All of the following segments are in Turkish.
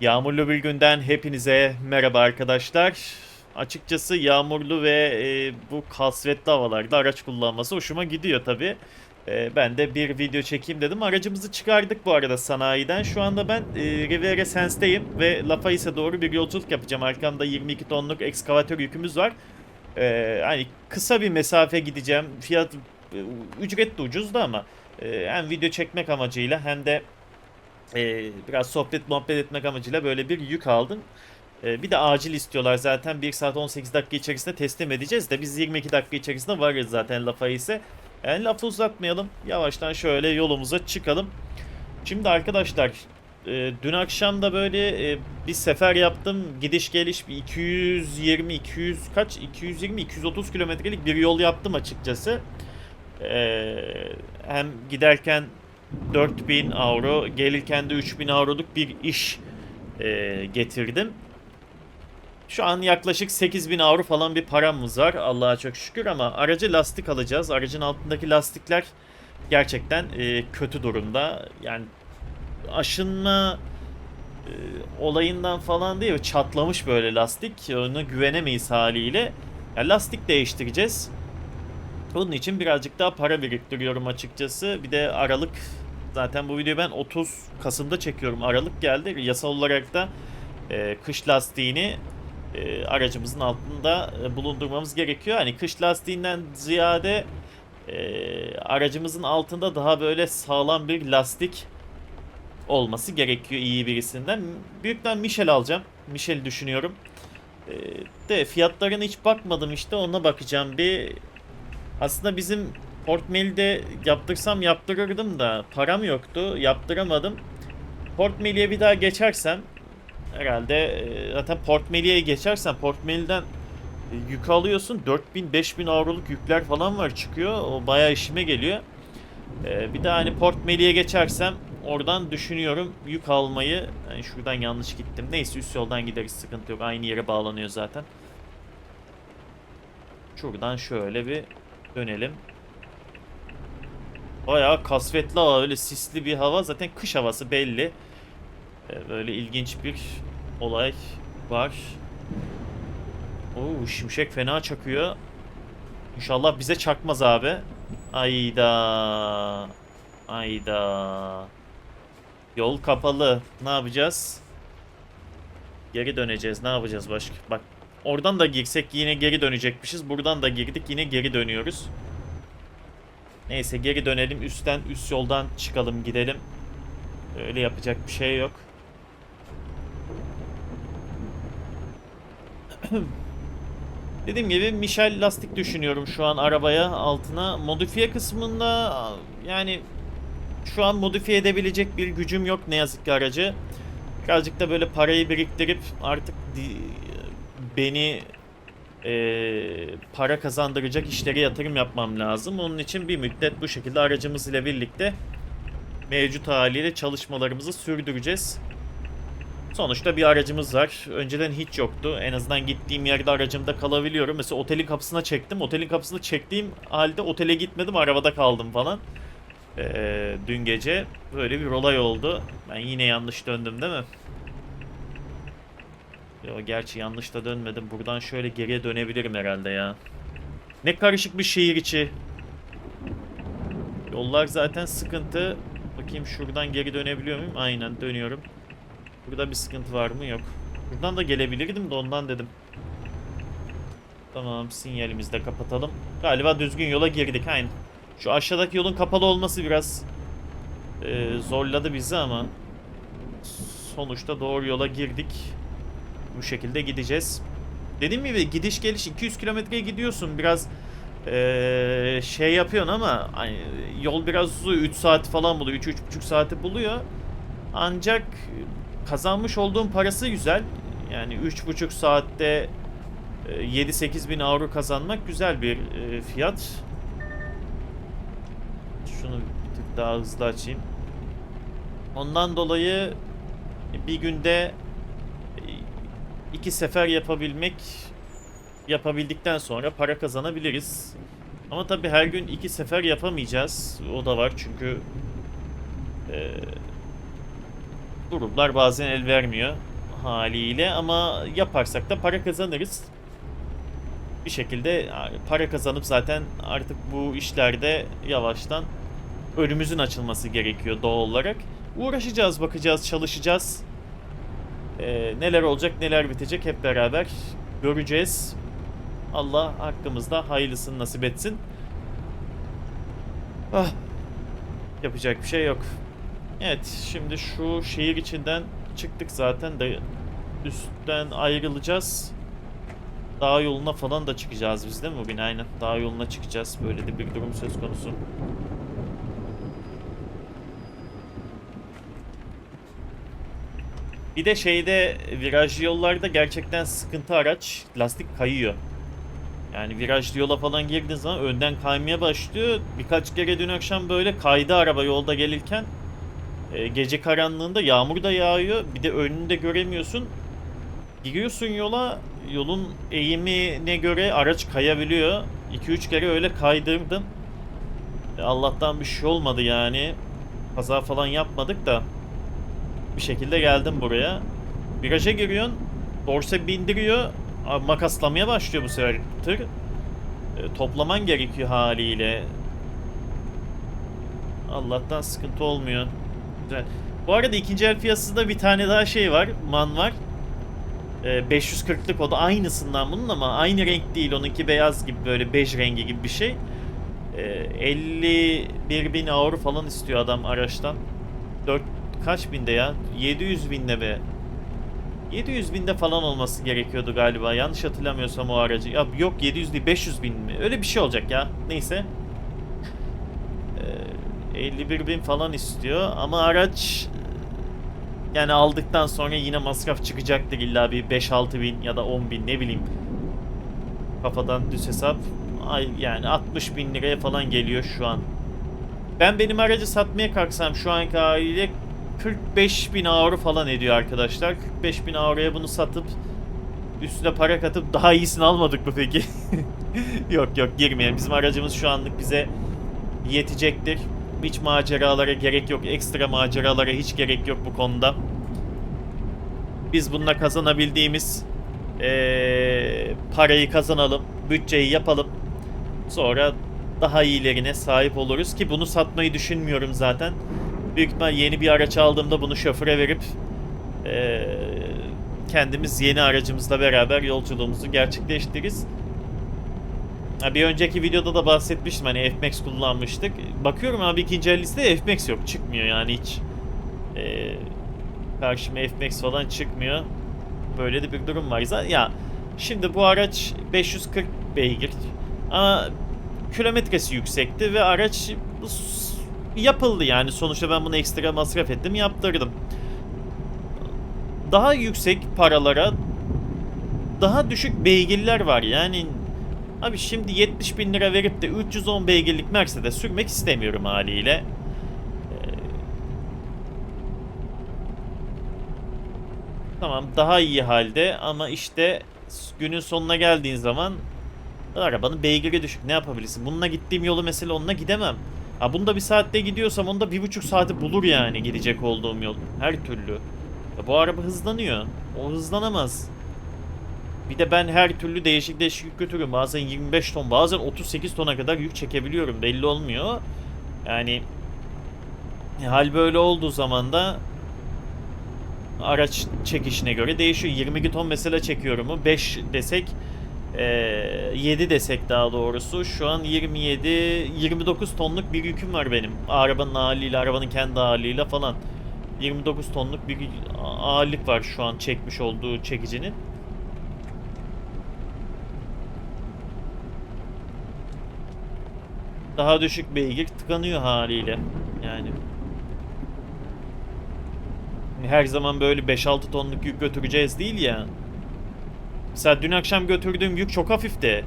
Yağmurlu bir günden hepinize merhaba arkadaşlar. Açıkçası yağmurlu ve e, bu kasvetli havalarda araç kullanması hoşuma gidiyor tabi. ben de bir video çekeyim dedim. Aracımızı çıkardık bu arada sanayiden. Şu anda ben e, Riviera Sense'deyim ve Lafais'e doğru bir yolculuk yapacağım. Arkamda 22 tonluk ekskavatör yükümüz var. E, hani kısa bir mesafe gideceğim. Fiyat e, ücret de ucuzdu ama e, hem video çekmek amacıyla hem de e, biraz sohbet muhabbet etmek amacıyla böyle bir yük aldım. E, bir de acil istiyorlar zaten 1 saat 18 dakika içerisinde teslim edeceğiz de biz 22 dakika içerisinde varız zaten lafa ise. Yani lafı uzatmayalım yavaştan şöyle yolumuza çıkalım. Şimdi arkadaşlar e, dün akşam da böyle e, bir sefer yaptım gidiş geliş bir 220 200 kaç 220 230 kilometrelik bir yol yaptım açıkçası. E, hem giderken 4000 avro, gelirken de 3000 avroluk bir iş e, getirdim. Şu an yaklaşık 8000 avro falan bir paramız var Allah'a çok şükür ama aracı lastik alacağız. Aracın altındaki lastikler gerçekten e, kötü durumda. Yani aşınma e, olayından falan değil çatlamış böyle lastik. Ona güvenemeyiz haliyle. Yani lastik değiştireceğiz. Bunun için birazcık daha para biriktiriyorum açıkçası. Bir de Aralık zaten bu videoyu ben 30 Kasım'da çekiyorum. Aralık geldi. Yasal olarak da e, kış lastiğini e, aracımızın altında e, bulundurmamız gerekiyor. Hani kış lastiğinden ziyade e, aracımızın altında daha böyle sağlam bir lastik olması gerekiyor iyi birisinden. Büyükten Michel alacağım. Michel düşünüyorum. E, de fiyatlarına hiç bakmadım işte ona bakacağım bir aslında bizim Portmail'de yaptırsam yaptırırdım da param yoktu. Yaptıramadım. Portmail'e bir daha geçersem herhalde e, zaten Portmail'e geçersen Portmail'den e, yük alıyorsun. 4000-5000 avroluk yükler falan var çıkıyor. O bayağı işime geliyor. E, bir daha hani Portmail'e geçersem oradan düşünüyorum yük almayı. Yani şuradan yanlış gittim. Neyse üst yoldan gideriz sıkıntı yok. Aynı yere bağlanıyor zaten. Şuradan şöyle bir dönelim. Bayağı kasvetli hava, öyle sisli bir hava. Zaten kış havası belli. Ee, Böyle ilginç bir olay var. Oo, şimşek fena çakıyor. İnşallah bize çakmaz abi. Ayda. Ayda. Yol kapalı. Ne yapacağız? Geri döneceğiz. Ne yapacağız başka? Bak oradan da girsek yine geri dönecekmişiz. Buradan da girdik yine geri dönüyoruz. Neyse geri dönelim. Üstten üst yoldan çıkalım gidelim. Öyle yapacak bir şey yok. Dediğim gibi Michel lastik düşünüyorum şu an arabaya altına. Modifiye kısmında yani şu an modifiye edebilecek bir gücüm yok ne yazık ki aracı. Birazcık da böyle parayı biriktirip artık beni e, para kazandıracak işlere yatırım yapmam lazım. Onun için bir müddet bu şekilde aracımız ile birlikte mevcut haliyle çalışmalarımızı sürdüreceğiz. Sonuçta bir aracımız var. Önceden hiç yoktu. En azından gittiğim yerde aracımda kalabiliyorum. Mesela otelin kapısına çektim. Otelin kapısına çektiğim halde otele gitmedim. Arabada kaldım falan. Ee, dün gece böyle bir olay oldu. Ben yine yanlış döndüm değil mi? Yo, gerçi yanlış da dönmedim. Buradan şöyle geriye dönebilirim herhalde ya. Ne karışık bir şehir içi. Yollar zaten sıkıntı. Bakayım şuradan geri dönebiliyor muyum? Aynen dönüyorum. Burada bir sıkıntı var mı? Yok. Buradan da gelebilirdim de ondan dedim. Tamam sinyalimizi de kapatalım. Galiba düzgün yola girdik aynen. Şu aşağıdaki yolun kapalı olması biraz e, zorladı bizi ama sonuçta doğru yola girdik. Bu şekilde gideceğiz. Dediğim gibi gidiş geliş 200 kilometreye gidiyorsun. Biraz ee, şey yapıyorsun ama hani, yol biraz uzuyor. 3 saat falan buluyor. 3-3,5 saati buluyor. Ancak kazanmış olduğun parası güzel. Yani 3,5 saatte 7-8 bin avro kazanmak güzel bir fiyat. Şunu bir tık daha hızlı açayım. Ondan dolayı bir günde iki sefer yapabilmek yapabildikten sonra para kazanabiliriz. Ama tabii her gün iki sefer yapamayacağız. O da var çünkü e, durumlar bazen el vermiyor. haliyle ama yaparsak da para kazanırız. Bir şekilde para kazanıp zaten artık bu işlerde yavaştan önümüzün açılması gerekiyor doğal olarak. Uğraşacağız, bakacağız, çalışacağız. Ee, neler olacak, neler bitecek hep beraber göreceğiz. Allah hakkımızda hayırlısını nasip etsin. Ah. Yapacak bir şey yok. Evet, şimdi şu şehir içinden çıktık zaten de üstten ayrılacağız. Dağ yoluna falan da çıkacağız biz değil mi bugün? Aynen. Dağ yoluna çıkacağız. Böyle de bir durum söz konusu. Bir de şeyde virajlı yollarda gerçekten sıkıntı araç. Lastik kayıyor. Yani virajlı yola falan girdiğin zaman önden kaymaya başlıyor. Birkaç kere dün akşam böyle kaydı araba yolda gelirken. E, gece karanlığında yağmur da yağıyor. Bir de önünü de göremiyorsun. Giriyorsun yola. Yolun eğimine göre araç kayabiliyor. 2-3 kere öyle kaydırdım. E, Allah'tan bir şey olmadı yani. Kaza falan yapmadık da. Bir şekilde geldim buraya. Viraja giriyorsun. Dorse bindiriyor. Makaslamaya başlıyor bu sefer tır. E, toplaman gerekiyor haliyle. Allah'tan sıkıntı olmuyor. Güzel. Bu arada ikinci el piyasasında bir tane daha şey var. Man var. E, 540'lık o da aynısından bunun ama aynı renk değil. Onunki beyaz gibi böyle bej rengi gibi bir şey. E, 51 bin falan istiyor adam araçtan. 4 kaç binde ya? 700 binde be. 700 binde falan olması gerekiyordu galiba. Yanlış hatırlamıyorsam o aracı. Ya yok 700 değil 500 bin mi? Öyle bir şey olacak ya. Neyse. Ee, 51 bin falan istiyor ama araç yani aldıktan sonra yine masraf çıkacaktır illa bir 5-6 bin ya da 10 bin ne bileyim. Kafadan düz hesap. Ay, yani 60 bin liraya falan geliyor şu an. Ben benim aracı satmaya kalksam şu anki haliyle 45 bin avro falan ediyor arkadaşlar. 45 bin avroya bunu satıp üstüne para katıp daha iyisini almadık mı peki? yok yok girmeyelim. Bizim aracımız şu anlık bize yetecektir. Hiç maceralara gerek yok. Ekstra maceralara hiç gerek yok bu konuda. Biz bununla kazanabildiğimiz eee, parayı kazanalım. Bütçeyi yapalım. Sonra daha iyilerine sahip oluruz ki bunu satmayı düşünmüyorum zaten. Büyük ihtimal yeni bir araç aldığımda bunu şoföre verip eee, kendimiz yeni aracımızla beraber yolculuğumuzu gerçekleştiririz. Ha, bir önceki videoda da bahsetmiştim hani F-Max kullanmıştık. Bakıyorum abi ikinci el listede F-Max yok. Çıkmıyor yani hiç. Eee karşıma F-Max falan çıkmıyor. Böyle de bir durum var. Ya şimdi bu araç 540 beygir. Ama kilometresi yüksekti ve araç yapıldı yani. Sonuçta ben bunu ekstra masraf ettim, yaptırdım. Daha yüksek paralara daha düşük beygirler var. Yani abi şimdi 70 bin lira verip de 310 beygirlik Mercedes sürmek istemiyorum haliyle. Ee, Tamam daha iyi halde ama işte günün sonuna geldiğin zaman arabanın beygiri düşük ne yapabilirsin? Bununla gittiğim yolu mesela onunla gidemem. Ha bunda bir saatte gidiyorsam onda bir buçuk saati bulur yani gidecek olduğum yol. Her türlü. Ya bu araba hızlanıyor. O hızlanamaz. Bir de ben her türlü değişik değişik yük götürüyorum. Bazen 25 ton, bazen 38 tona kadar yük çekebiliyorum. Belli olmuyor. Yani hal böyle olduğu zaman da araç çekişine göre değişiyor. 22 ton mesela çekiyorum mu? 5 desek eee 7 desek daha doğrusu. Şu an 27 29 tonluk bir yüküm var benim. Arabanın haliyle, arabanın kendi haliyle falan. 29 tonluk bir ağırlık var şu an çekmiş olduğu çekicinin. Daha düşük beygir tıkanıyor haliyle. Yani her zaman böyle 5-6 tonluk yük götüreceğiz değil ya. Mesela dün akşam götürdüğüm yük çok hafifti.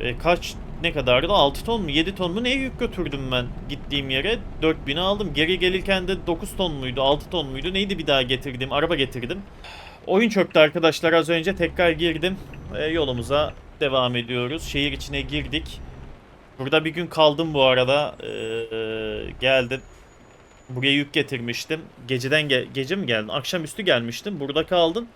E, kaç ne kadardı? 6 ton mu 7 ton mu ne yük götürdüm ben gittiğim yere 4000'i aldım. Geri gelirken de 9 ton muydu 6 ton muydu neydi bir daha getirdim araba getirdim. Oyun çöktü arkadaşlar az önce tekrar girdim. E, yolumuza devam ediyoruz. Şehir içine girdik. Burada bir gün kaldım bu arada. E, geldim. Buraya yük getirmiştim. Geceden ge- gece mi geldin? Akşamüstü gelmiştim. Burada kaldım.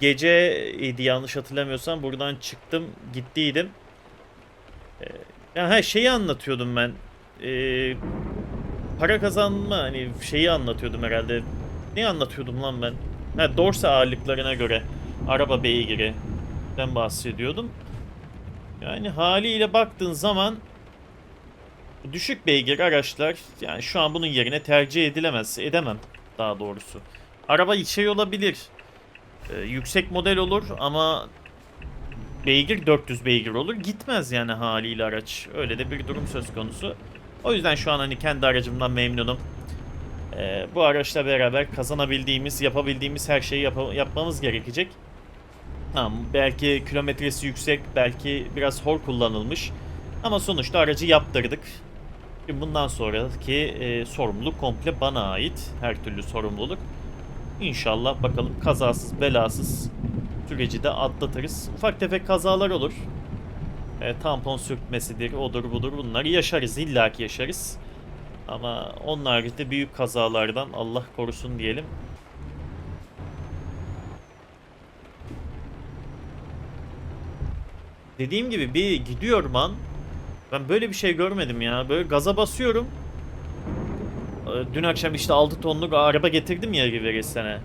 Geceydi yanlış hatırlamıyorsam buradan çıktım gittiydim. Ee, ya her şeyi anlatıyordum ben. Ee, para kazanma hani şeyi anlatıyordum herhalde. Ne anlatıyordum lan ben? Ha dorsa ağırlıklarına göre araba beygiri ben bahsediyordum. Yani haliyle baktığın zaman düşük beygir araçlar yani şu an bunun yerine tercih edilemez. Edemem daha doğrusu. Araba şey olabilir. Ee, yüksek model olur ama beygir 400 beygir olur. Gitmez yani haliyle araç. Öyle de bir durum söz konusu. O yüzden şu an hani kendi aracımdan memnunum. Ee, bu araçla beraber kazanabildiğimiz, yapabildiğimiz her şeyi yapa- yapmamız gerekecek. Tamam, belki kilometresi yüksek, belki biraz hor kullanılmış. Ama sonuçta aracı yaptırdık. Bundan sonraki e, sorumluluk komple bana ait. Her türlü sorumluluk. İnşallah bakalım kazasız belasız süreci de atlatırız. Ufak tefek kazalar olur. E, tampon sürtmesidir, odur budur bunları yaşarız. illaki yaşarız. Ama onun haricinde büyük kazalardan Allah korusun diyelim. Dediğim gibi bir gidiyor man. Ben böyle bir şey görmedim ya. Böyle gaza basıyorum. Ee, Dün akşam işte 6 tonluk araba getirdim ya Riveris'e.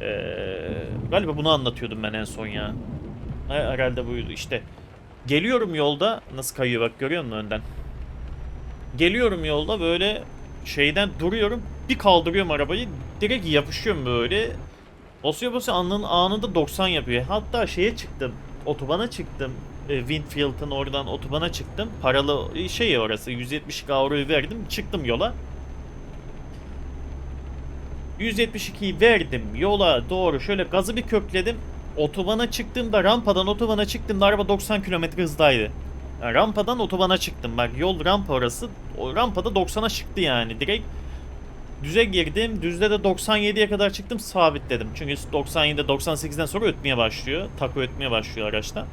Ee, galiba bunu anlatıyordum ben en son ya. Ha, Herhalde buydu işte. Geliyorum yolda. Nasıl kayıyor bak görüyor musun önden? Geliyorum yolda böyle şeyden duruyorum. Bir kaldırıyorum arabayı. Direkt yapışıyorum böyle. Basıyor basıyor anının anında 90 yapıyor. Hatta şeye çıktım. Otobana çıktım. E, Winfield'ın oradan otobana çıktım. Paralı şey orası 170 euroyu verdim. Çıktım yola. 172'yi verdim yola doğru şöyle gazı bir kökledim. Otobana çıktığımda rampadan otobana çıktığımda araba 90 km hızdaydı. Yani rampadan otobana çıktım. Bak yol rampa orası. O rampada 90'a çıktı yani. Direkt düze girdim. Düzde de 97'ye kadar çıktım. Sabitledim. Çünkü 97'de 98'den sonra ötmeye başlıyor. Taco ötmeye başlıyor araçta.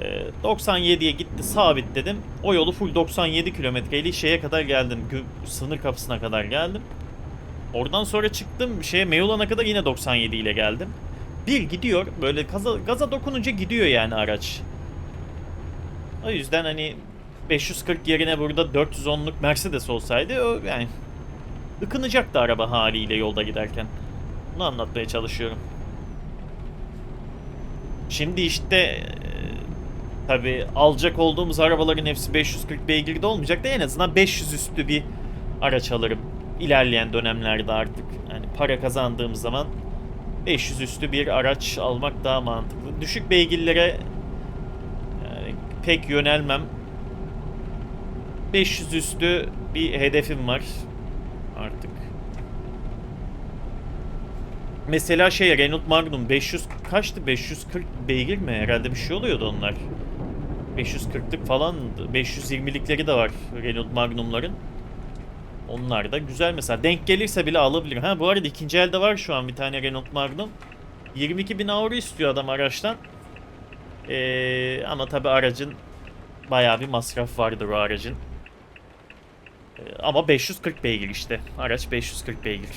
Ee, 97'ye gitti sabitledim. O yolu full 97 kilometreyle şeye kadar geldim. Sınır kapısına kadar geldim. Oradan sonra çıktım şeye Meyulan'a kadar yine 97 ile geldim. Bir gidiyor böyle gaza, gaza dokununca gidiyor yani araç. O yüzden hani 540 yerine burada 410'luk Mercedes olsaydı o yani ıkınacaktı araba haliyle yolda giderken. Bunu anlatmaya çalışıyorum. Şimdi işte tabi alacak olduğumuz arabaların hepsi 540 beygirde olmayacak da en azından 500 üstü bir araç alırım. İlerleyen dönemlerde artık yani para kazandığım zaman 500 üstü bir araç almak daha mantıklı. Düşük beygirlere yani pek yönelmem. 500 üstü bir hedefim var artık. Mesela şey Renault Magnum 500 kaçtı? 540 beygir mi? Herhalde bir şey oluyordu onlar. 540'lık falan 520'likleri de var Renault Magnum'ların. Onlar da güzel mesela. Denk gelirse bile alabilir. Ha bu arada ikinci elde var şu an bir tane Renault Magnum. 22 bin avro istiyor adam araçtan. Ee, ama tabi aracın bayağı bir masraf vardır o aracın. Ee, ama 540 beygir işte. Araç 540 beygir.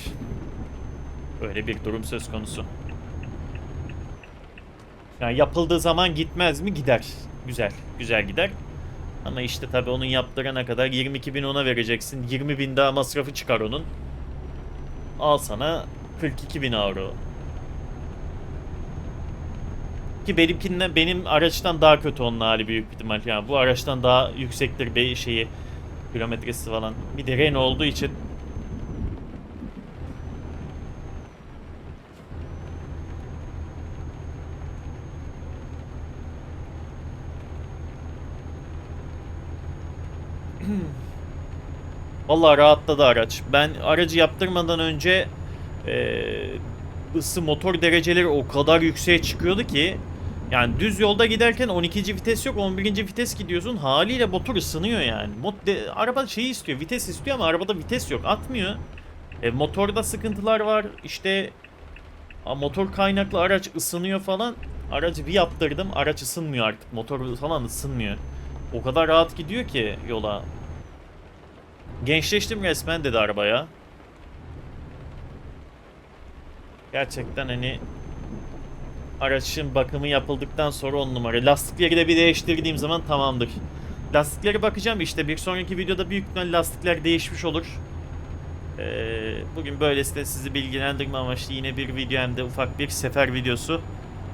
Öyle bir durum söz konusu. Yani yapıldığı zaman gitmez mi? Gider. Güzel. Güzel gider. Ama işte tabi onun yaptırana kadar 22 bin ona vereceksin. 20 bin daha masrafı çıkar onun. Al sana 42 bin avro. Ki benimkinden benim araçtan daha kötü onun hali büyük bir ihtimal. Yani bu araçtan daha yüksektir be şeyi kilometresi falan. Bir de Renault olduğu için Vallahi rahatladı araç. Ben aracı yaptırmadan önce eee, ısı motor dereceleri o kadar yükseğe çıkıyordu ki yani düz yolda giderken 12. vites yok 11. vites gidiyorsun haliyle motor ısınıyor yani. Mot de- araba şeyi istiyor vites istiyor ama arabada vites yok atmıyor. E, motorda sıkıntılar var işte a, motor kaynaklı araç ısınıyor falan. Aracı bir yaptırdım araç ısınmıyor artık motor falan ısınmıyor. O kadar rahat gidiyor ki yola. Gençleştim resmen dedi arabaya. Gerçekten hani Araçın bakımı yapıldıktan sonra on numara. Lastikleri de bir değiştirdiğim zaman tamamdır. Lastiklere bakacağım işte bir sonraki videoda büyük ihtimal lastikler değişmiş olur. Ee, bugün böylesine sizi bilgilendirme amaçlı yine bir video hem de ufak bir sefer videosu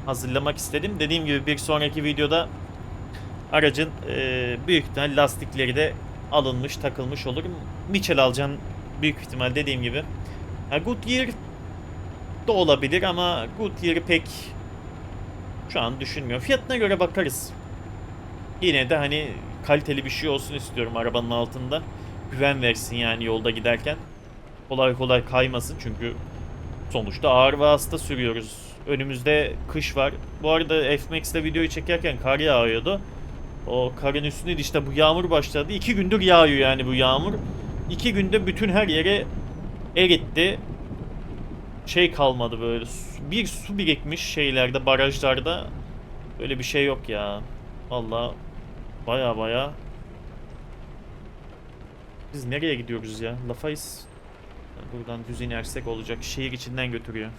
hazırlamak istedim. Dediğim gibi bir sonraki videoda aracın e, büyük ihtimal lastikleri de alınmış, takılmış olur. Mitchell alacağım büyük ihtimal dediğim gibi. Ha, Goodyear da olabilir ama Goodyear'ı pek şu an düşünmüyorum. Fiyatına göre bakarız. Yine de hani kaliteli bir şey olsun istiyorum arabanın altında. Güven versin yani yolda giderken. Kolay kolay kaymasın çünkü sonuçta ağır vasıta sürüyoruz. Önümüzde kış var. Bu arada F-Max'te videoyu çekerken kar yağıyordu. O karın üstüne de işte bu yağmur başladı. İki gündür yağıyor yani bu yağmur. İki günde bütün her yere eritti. Şey kalmadı böyle. Bir su birikmiş şeylerde, barajlarda. Böyle bir şey yok ya. Vallahi baya baya. Biz nereye gidiyoruz ya? Lafayız. Buradan düz inersek olacak. Şehir içinden götürüyor.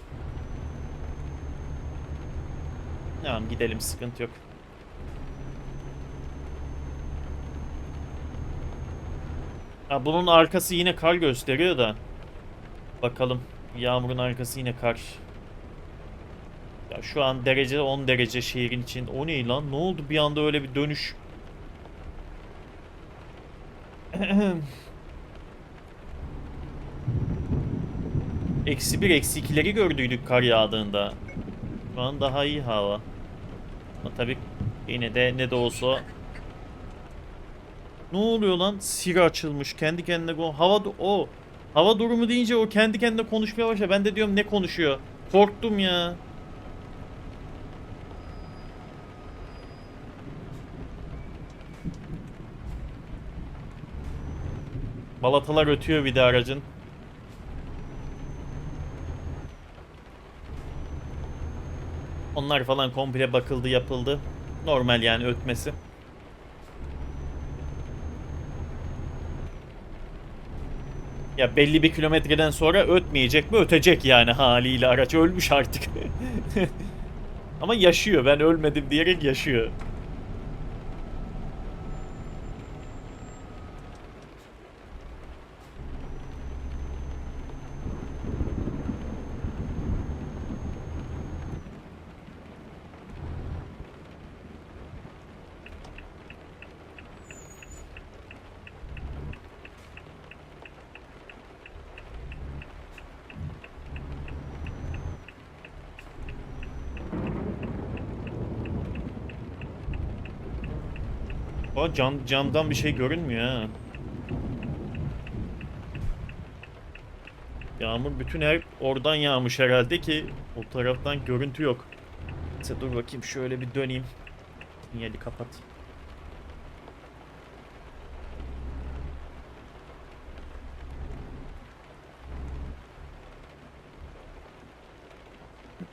Tamam gidelim sıkıntı yok. Ha, bunun arkası yine kar gösteriyor da. Bakalım. Yağmurun arkası yine kar. Ya şu an derece 10 derece şehrin için. O ne lan? Ne oldu bir anda öyle bir dönüş? Eksi bir, eksi ikileri gördüydük kar yağdığında. Şu an daha iyi hava. Ama tabii yine de ne de olsa ne oluyor lan? Siri açılmış. Kendi kendine kon- hava o hava durumu deyince o kendi kendine konuşmaya başladı. Ben de diyorum ne konuşuyor? Korktum ya. Balatalar ötüyor bir de aracın. Onlar falan komple bakıldı, yapıldı. Normal yani ötmesi. Ya belli bir kilometreden sonra ötmeyecek mi? Ötecek yani haliyle araç ölmüş artık. Ama yaşıyor. Ben ölmedim diyerek yaşıyor. O cam, camdan bir şey görünmüyor ha. Yağmur bütün her oradan yağmış herhalde ki o taraftan görüntü yok. Neyse dur bakayım şöyle bir döneyim. Sinyali kapat.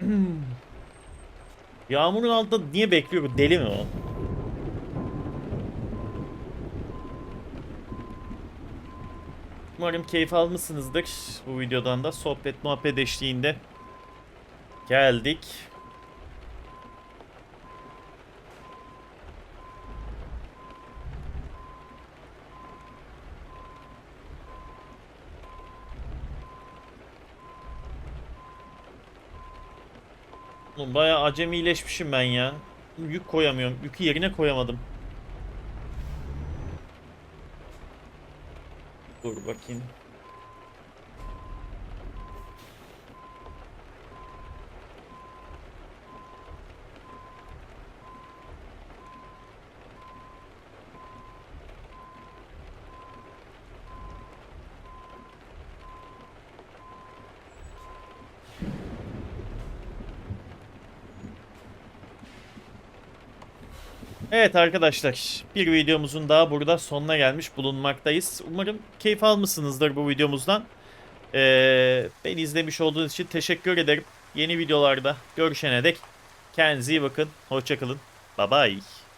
Yağmurun altında niye bekliyor? bu? Deli mi o? Umarım keyif almışsınızdır bu videodan da. Sohbet muhabbet eşliğinde geldik. Oğlum bayağı acemileşmişim ben ya. Yük koyamıyorum. Yükü yerine koyamadım. Dur bakayım. Evet arkadaşlar bir videomuzun daha burada sonuna gelmiş bulunmaktayız. Umarım keyif almışsınızdır bu videomuzdan. Ee, beni izlemiş olduğunuz için teşekkür ederim. Yeni videolarda görüşene dek kendinize iyi bakın. Hoşçakalın. Bye bye.